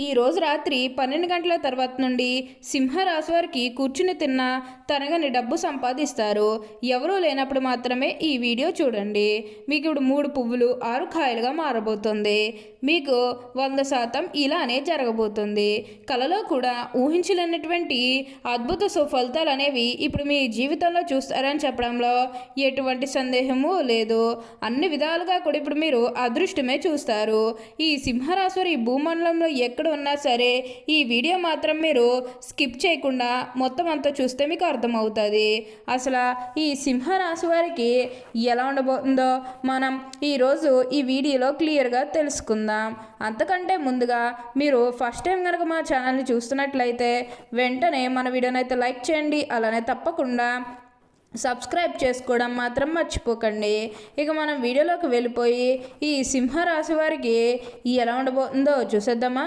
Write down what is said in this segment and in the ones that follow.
ఈ రోజు రాత్రి పన్నెండు గంటల తర్వాత నుండి సింహరాశి వారికి కూర్చుని తిన్న తనగని డబ్బు సంపాదిస్తారు. ఎవరూ లేనప్పుడు మాత్రమే ఈ వీడియో చూడండి. మీకు ఇప్పుడు మూడు పువ్వులు ఆరు కాయలుగా మారబోతుంది. మీకు వంద శాతం ఇలానే జరగబోతుంది. కలలో కూడా ఊహించలేనటువంటి అద్భుత సుఫలితాలు అనేవి ఇప్పుడు మీ జీవితంలో చూస్తారని చెప్పడంలో ఎటువంటి సందేహము లేదు. అన్ని విధాలుగా కూడా ఇప్పుడు మీరు అదృష్టమే చూస్తారు. ఈ సింహరాశి ఈ భూమండలంలో ఎక్కడ ఉన్నా సరే ఈ వీడియో మాత్రం మీరు స్కిప్ చేయకుండా మొత్తం అంతా చూస్తే మీకు అర్థమవుతుంది. అసలు ఈ సింహరాశి వారికి ఎలా ఉండబోతుందో మనం ఈరోజు ఈ వీడియోలో క్లియర్గా తెలుసుకుందాం. అంతకంటే ముందుగా మీరు ఫస్ట్ టైం కనుక మా ఛానల్ని చూస్తున్నట్లయితే వెంటనే మన వీడియోని అయితే లైక్ చేయండి అలానే తప్పకుండా సబ్స్క్రైబ్ చేసుకోవడం మాత్రం మర్చిపోకండి. ఇక మనం వీడియోలోకి వెళ్ళిపోయి ఈ సింహరాశి వారికి ఎలా ఉండబోతుందో చూసేద్దామా?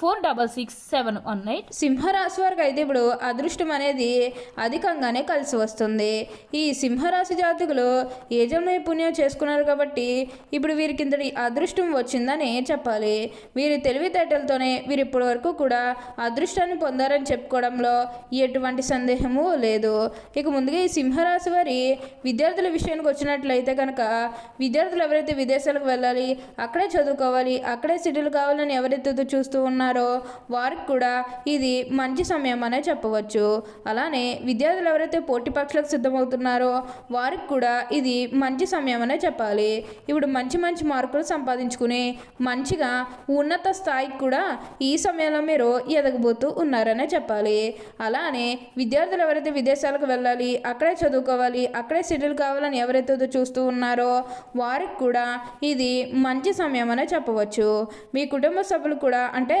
four double six seven one eight. సింహరాశి వారికి అయితే ఇప్పుడు అదృష్టం అనేది అధికంగానే కలిసి వస్తుంది. ఈ సింహరాశి జాతకులు ఏజం నైపుణ్యం చేసుకున్నారు కాబట్టి ఇప్పుడు వీరికి ఇంతటి అదృష్టం వచ్చిందని చెప్పాలి. వీరి తెలివితేటలతోనే వీరు ఇప్పటి వరకు కూడా అదృష్టాన్ని పొందారని చెప్పుకోవడంలో ఎటువంటి సందేహము లేదు. ఇక ముందుగా ఈ సింహరాశి వారి విద్యార్థుల విషయానికి వచ్చినట్లయితే కనుక విద్యార్థులు ఎవరైతే విదేశాలకు వెళ్ళాలి అక్కడే చదువుకోవాలి అక్కడే సిటీలు కావాలని ఎవరైతే చూస్తూ ఉన్నారు వారికి కూడా ఇది మంచి సమయం అనే చెప్పవచ్చు. అలానే విద్యార్థులు ఎవరైతే పోటీ పరీక్షలకు సిద్ధమవుతున్నారో వారికి కూడా ఇది మంచి సమయం అనే చెప్పాలి. ఇప్పుడు మంచి మంచి మార్కులు సంపాదించుకుని మంచిగా ఉన్నత స్థాయికి కూడా ఈ సమయంలో మీరు ఎదగబోతూ ఉన్నారనే చెప్పాలి. అలానే విద్యార్థులు ఎవరైతే విదేశాలకు వెళ్ళాలి అక్కడే చదువుకోవాలి అక్కడే సెటిల్ కావాలని ఎవరైతే చూస్తూ ఉన్నారో వారికి కూడా ఇది మంచి సమయం అనే చెప్పవచ్చు. మీ కుటుంబ సభ్యులు కూడా అంటే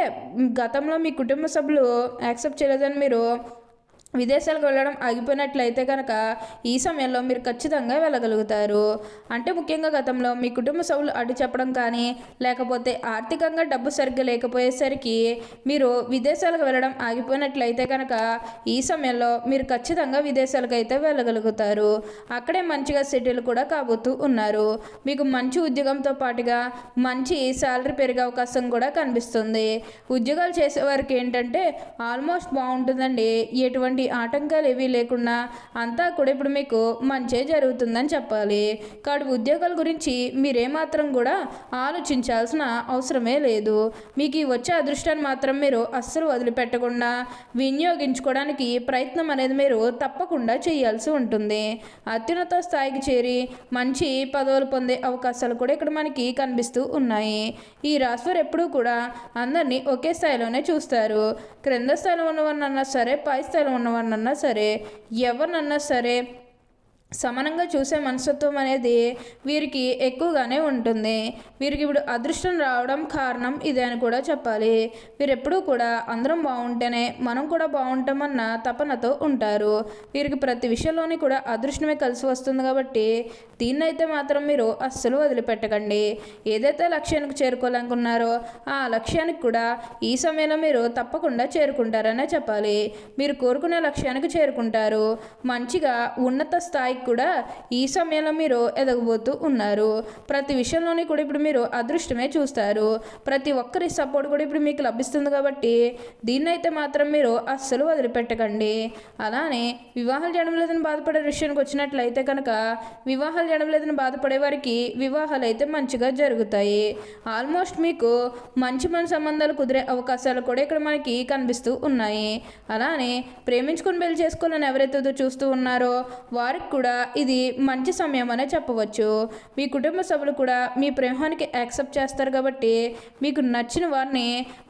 గతంలో మీ కుటుంబ సభ్యులు యాక్సెప్ట్ చేయలేదని మీరు విదేశాలకు వెళ్ళడం ఆగిపోయినట్లయితే కనుక ఈ సమయంలో మీరు ఖచ్చితంగా వెళ్ళగలుగుతారు. అంటే ముఖ్యంగా గతంలో మీ కుటుంబ సభ్యులు అడ్డు చెప్పడం కానీ లేకపోతే ఆర్థికంగా డబ్బు సరిగ్గా లేకపోయేసరికి మీరు విదేశాలకు వెళ్ళడం ఆగిపోయినట్లయితే కనుక ఈ సమయంలో మీరు ఖచ్చితంగా విదేశాలకు అయితే వెళ్ళగలుగుతారు. అక్కడే మంచిగా సెటిల్ కూడా కాబోతూ ఉన్నారు. మీకు మంచి ఉద్యోగంతో పాటుగా మంచి శాలరీ పెరిగే అవకాశం కూడా కనిపిస్తుంది. ఉద్యోగాలు చేసేవారికి ఏంటంటే ఆల్మోస్ట్ బాగుంటుందండి. ఎటువంటి ఆటంకాలు ఏవీ లేకుండా అంతా కూడా ఇప్పుడు మీకు మంచే జరుగుతుందని చెప్పాలి. కాడు ఉద్యోగాల గురించి మీరేమాత్రం కూడా ఆలోచించాల్సిన అవసరమే లేదు. మీకు ఈ వచ్చే అదృష్టాన్ని మాత్రం మీరు అస్సలు వదిలిపెట్టకుండా వినియోగించుకోవడానికి ప్రయత్నం అనేది మీరు తప్పకుండా చేయాల్సి ఉంటుంది. అత్యున్నత స్థాయికి చేరి మంచి పదవులు పొందే అవకాశాలు కూడా ఇక్కడ మనకి కనిపిస్తూ ఉన్నాయి. ఈ రాశివారు ఎప్పుడూ కూడా అందరినీ ఒకే స్థాయిలోనే చూస్తారు. క్రింద స్థాయిలో ఉన్నవారినన్నా సరే పై స్థాయిలో ఉన్నవారినన్నా సరే ఎవరినన్నా సరే సమానంగా చూసే మనస్తత్వం అనేది వీరికి ఎక్కువగానే ఉంటుంది. వీరికి ఇప్పుడు అదృష్టం రావడం కారణం ఇదే అని కూడా చెప్పాలి. వీరెప్పుడూ కూడా అందరం బాగుంటేనే మనం కూడా బాగుంటామన్న తపనతో ఉంటారు. వీరికి ప్రతి విషయంలోని కూడా అదృష్టమే కలిసి వస్తుంది కాబట్టి దీన్నైతే మాత్రం మీరు అస్సలు వదిలిపెట్టకండి. ఏదైతే లక్ష్యానికి చేరుకోవాలనుకున్నారో ఆ లక్ష్యానికి కూడా ఈ సమయంలో మీరు తప్పకుండా చేరుకుంటారనే చెప్పాలి. మీరు కోరుకునే లక్ష్యానికి చేరుకుంటారు. మంచిగా ఉన్నత స్థాయి స్థాయికి కూడా ఈ సమయంలో మీరు ఎదగబోతూ ఉన్నారు. ప్రతి విషయంలోని కూడా ఇప్పుడు మీరు అదృష్టమే చూస్తారు. ప్రతి ఒక్కరి సపోర్ట్ కూడా ఇప్పుడు మీకు లభిస్తుంది కాబట్టి దీన్నైతే మాత్రం మీరు అస్సలు వదిలిపెట్టకండి. అలానే వివాహాలు చేయడం బాధపడే విషయానికి వచ్చినట్లయితే కనుక వివాహాలు చేయడం లేదని బాధపడే వారికి వివాహాలు అయితే మంచిగా జరుగుతాయి. ఆల్మోస్ట్ మీకు మంచి మన సంబంధాలు కుదిరే అవకాశాలు కూడా ఇక్కడ మనకి కనిపిస్తూ ఉన్నాయి. అలానే ప్రేమించుకుని పెళ్ళి చేసుకోవాలని ఎవరైతే చూస్తూ ఉన్నారో వారికి కూడా ఇది మంచి సమయం అనే చెప్పవచ్చు. మీ కుటుంబ సభ్యులు కూడా మీ ప్రేమానికి యాక్సెప్ట్ చేస్తారు కాబట్టి మీకు నచ్చిన వారిని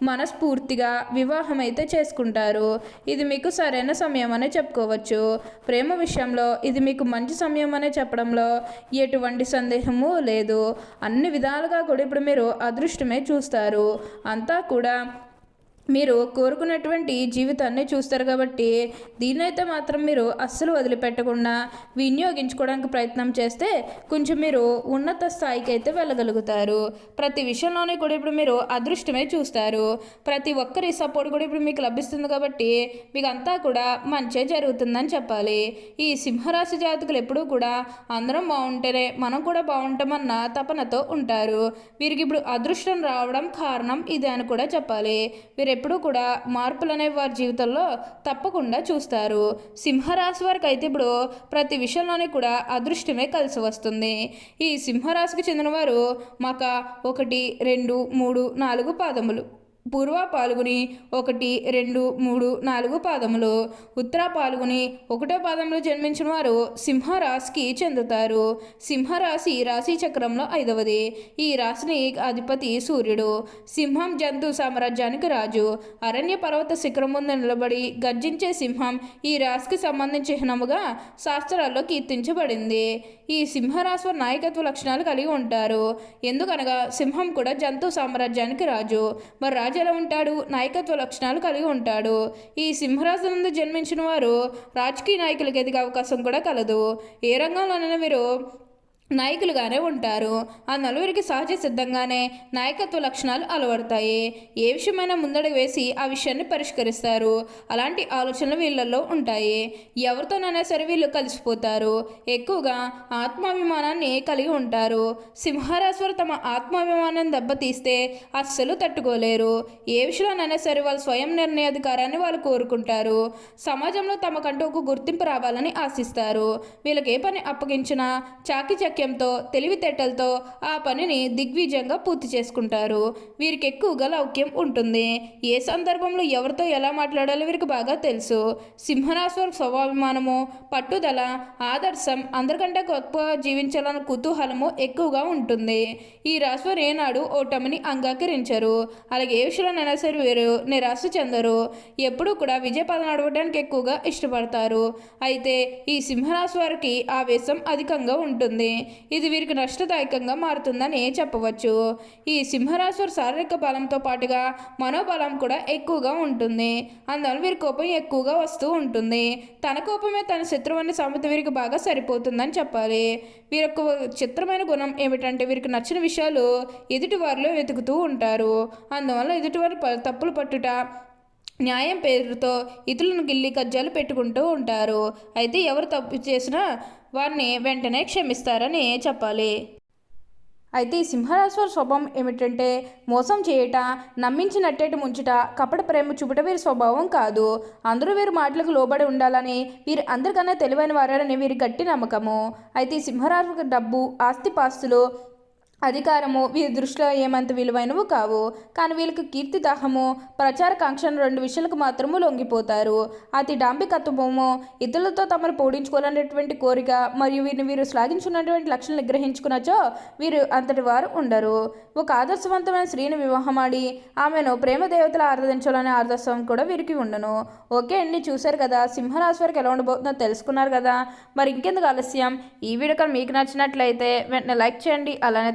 మనస్ఫూర్తిగా వివాహం అయితే చేసుకుంటారు. ఇది మీకు సరైన సమయం అనే చెప్పుకోవచ్చు. ప్రేమ విషయంలో ఇది మీకు మంచి సమయం అనే చెప్పడంలో ఎటువంటి సందేహము లేదు. అన్ని విధాలుగా కూడా ఇప్పుడు మీరు అదృష్టమే చూస్తారు. అంతా కూడా మీరు కోరుకున్నటువంటి జీవితాన్ని చూస్తారు కాబట్టి దీన్నైతే మాత్రం మీరు అస్సలు వదిలిపెట్టకుండా వినియోగించుకోవడానికి ప్రయత్నం చేస్తే కొంచెం మీరు ఉన్నత స్థాయికి అయితే వెళ్ళగలుగుతారు. ప్రతి విషయంలోనే కూడా ఇప్పుడు మీరు అదృష్టమే చూస్తారు. ప్రతి ఒక్కరి సపోర్ట్ కూడా ఇప్పుడు మీకు లభిస్తుంది కాబట్టి మీకు అంతా కూడా మంచే జరుగుతుందని చెప్పాలి. ఈ సింహరాశి జాతకులు ఎప్పుడూ కూడా అందరం బాగుంటేనే మనం కూడా బాగుంటామన్న తపనతో ఉంటారు. వీరికి ఇప్పుడు అదృష్టం రావడం కారణం ఇదే అని కూడా చెప్పాలి. వీరు ఎప్పుడూ కూడా మార్పులు అనేవి వారి జీవితంలో తప్పకుండా చూస్తారు. సింహరాశి వారికి అయితే ఇప్పుడు ప్రతి విషయంలోనే కూడా అదృష్టమే కలిసి వస్తుంది. ఈ సింహరాశికి చెందిన వారు మక ఒకటి రెండు మూడు నాలుగు పాదములు. పూర్వ పాల్గొని ఒకటి రెండు మూడు నాలుగు పాదములు. ఉత్తర పాల్గొని ఒకటో పాదంలో జన్మించిన వారు సింహరాశికి చెందుతారు. సింహరాశి రాశి చక్రంలో ఐదవది. ఈ రాశిని అధిపతి సూర్యుడు. సింహం జంతు సామ్రాజ్యానికి రాజు. అరణ్య పర్వత శిఖరం ముందు నిలబడి గర్జించే సింహం ఈ రాశికి సంబంధించి చిహ్నముగా శాస్త్రాల్లో కీర్తించబడింది. ఈ సింహరాశి నాయకత్వ లక్షణాలు కలిగి ఉంటారు. ఎందుకనగా సింహం కూడా జంతు సామ్రాజ్యానికి రాజు. మరి రాజు ఎలా ఉంటాడు నాయకత్వ లక్షణాలు కలిగి ఉంటాడు. ఈ సింహరాశి నుండి జన్మించిన వారు రాజకీయ నాయకులకు ఎదిగే అవకాశం కూడా కలదు. ఏ రంగంలోనైనా వీరు నాయకులుగానే ఉంటారు. ఆ నలుగురికి సహజ సిద్ధంగానే నాయకత్వ లక్షణాలు అలవడతాయి. ఏ విషయమైనా ముందడుగు వేసి ఆ విషయాన్ని పరిష్కరిస్తారు. అలాంటి ఆలోచనలు వీళ్ళల్లో ఉంటాయి. ఎవరితోనైనా సరే వీళ్ళు కలిసిపోతారు. ఎక్కువగా ఆత్మాభిమానాన్ని కలిగి ఉంటారు. సింహరాశివారు తమ ఆత్మాభిమానాన్ని దెబ్బతీస్తే అస్సలు తట్టుకోలేరు. ఏ విషయంలోనైనా సరే వాళ్ళ స్వయం నిర్ణయాధికారాన్ని వాళ్ళు కోరుకుంటారు. సమాజంలో తమకంటూ ఒక గుర్తింపు రావాలని ఆశిస్తారు. వీళ్ళకి ఏ పని అప్పగించినా చాకిచక్యంతో తెలివితేటలతో ఆ పనిని దిగ్విజయంగా పూర్తి చేసుకుంటారు. వీరికి ఎక్కువగా లౌక్యం ఉంటుంది. ఏ సందర్భంలో ఎవరితో ఎలా మాట్లాడాలో వీరికి బాగా తెలుసు. సింహరాశి స్వాభిమానము పట్టుదల ఆదర్శం అందరికంటే గొప్ప జీవించాలన్న కుతూహలము ఎక్కువగా ఉంటుంది. ఈ రాశివారు ఏనాడు ఓటమిని అంగీకరించరు. అలాగే ఏ విషయంలోనైనా సరే వీరు నిరాశ చెందరు. ఎప్పుడూ కూడా విజయపదం నడవడానికి ఎక్కువగా ఇష్టపడతారు. అయితే ఈ సింహరాశి వారికి ఆవేశం అధికంగా ఉంటుంది. ఇది వీరికి నష్టదాయకంగా మారుతుందని చెప్పవచ్చు. ఈ సింహరాశి శారీరక బలంతో పాటుగా మనోబలం కూడా ఎక్కువగా ఉంటుంది. అందువల్ల వీరి కోపం ఎక్కువగా వస్తూ ఉంటుంది. తన కోపమే తన శత్రువుని సమత సామెత వీరికి బాగా సరిపోతుందని చెప్పాలి. వీరి యొక్క చిత్రమైన గుణం ఏమిటంటే వీరికి నచ్చిన విషయాలు ఎదుటి వారిలో వెతుకుతూ ఉంటారు. అందువల్ల ఎదుటివారి ప- తప్పులు పట్టుట న్యాయం పేరుతో ఇతరులను గిల్లి కజ్జాలు పెట్టుకుంటూ ఉంటారు. అయితే ఎవరు తప్పు చేసినా వారిని వెంటనే క్షమిస్తారని చెప్పాలి. అయితే ఈ స్వభావం ఏమిటంటే మోసం చేయట నమ్మించి నట్టేట ముంచుట కపట ప్రేమ చూపుట వీరి స్వభావం కాదు. అందరూ వీరి మాటలకు లోబడి ఉండాలని వీరు అందరికన్నా తెలివైన వారని వీరి గట్టి నమ్మకము. అయితే ఈ సింహరాశి డబ్బు ఆస్తిపాస్తులు అధికారము వీరి దృష్టిలో ఏమంత విలువైనవి కావు. కానీ వీళ్ళకి కీర్తి దాహము ప్రచార కాంక్షను రెండు విషయాలకు మాత్రము లొంగిపోతారు. అతి డాంబికత్వము ఇతరులతో తమను పోడించుకోవాలనేటువంటి కోరిక మరియు వీరిని వీరు శ్లాఘించుకున్నటువంటి లక్షణాలు గ్రహించుకున్నచో వీరు అంతటి వారు ఉండరు. ఒక ఆదర్శవంతమైన స్త్రీని వివాహమాడి ఆమెను ప్రేమ దేవతలు ఆరాధించాలనే ఆదర్శం కూడా వీరికి ఉండను. ఓకే అండి చూశారు కదా సింహరాశి వారికి ఎలా ఉండబోతుందో తెలుసుకున్నారు కదా. మరి ఇంకెందుకు ఆలస్యం? ఈ వీడియో మీకు నచ్చినట్లయితే వెంటనే లైక్ చేయండి అలానే